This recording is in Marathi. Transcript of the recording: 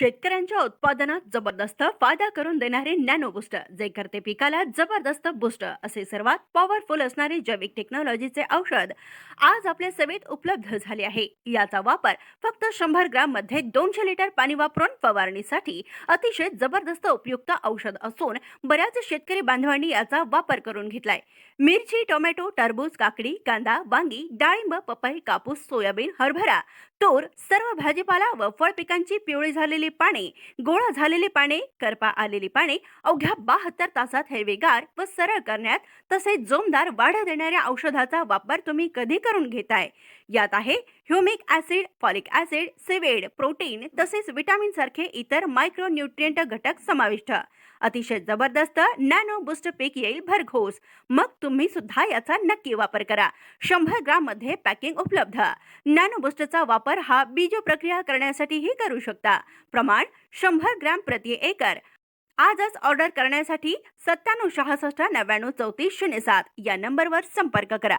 शेतकऱ्यांच्या उत्पादनात जबरदस्त फायदा करून देणारे नॅनो बुस्टर जे करते पिकाला जबरदस्त बुस्टर असे सर्वात पॉवरफुल असणारे जैविक टेक्नॉलॉजीचे औषध आज आपल्या सेवेत उपलब्ध झाले आहे. याचा वापर फक्त शंभर ग्राममध्ये दोनशे लिटर पाणी वापरून फवारणीसाठी अतिशय जबरदस्त उपयुक्त औषध असून बऱ्याच शेतकरी बांधवांनी याचा वापर करून घेतलाय. मिरची टोमॅटो टरबूज काकडी कांदा वांगी डाळिंब पपई कापूस सोयाबीन हरभरा तूर सर्व भाजीपाला व फळ पिकांची पिवळी झालेली पाने गोळा झालेली पाने करपा आलेली पाने अवघ्या बहात्तर तासात हिरवेगार व सरळ करण्यात तसेच जोमदार वाढ देणाऱ्या औषधाचा वापर तुम्ही कधी करून घेताय? यात आहे humic acid folic acid seaweed protein तसेच विटामिन सारखे इतर मायक्रोन्युट्रियंट घटक समाविष्ट. अतिशय जबरदस्त नॅनो बुस्ट पीक येईल भरघोस. मग तुम्ही सुद्धा याचा नक्की वापर करा. शंभर ग्राममध्ये पॅकिंग उपलब्ध. नॅनो बुस्टचा वापर हा बीज प्रक्रिया करण्यासाठीही करू शकता. प्रमाण शंभर ग्रॅम प्रति एकर. आजच ऑर्डर करण्यासाठी सत्त्याण्णव सहासष्ट नव्याण्णव चौतीस शून्य सात या नंबरवर संपर्क करा.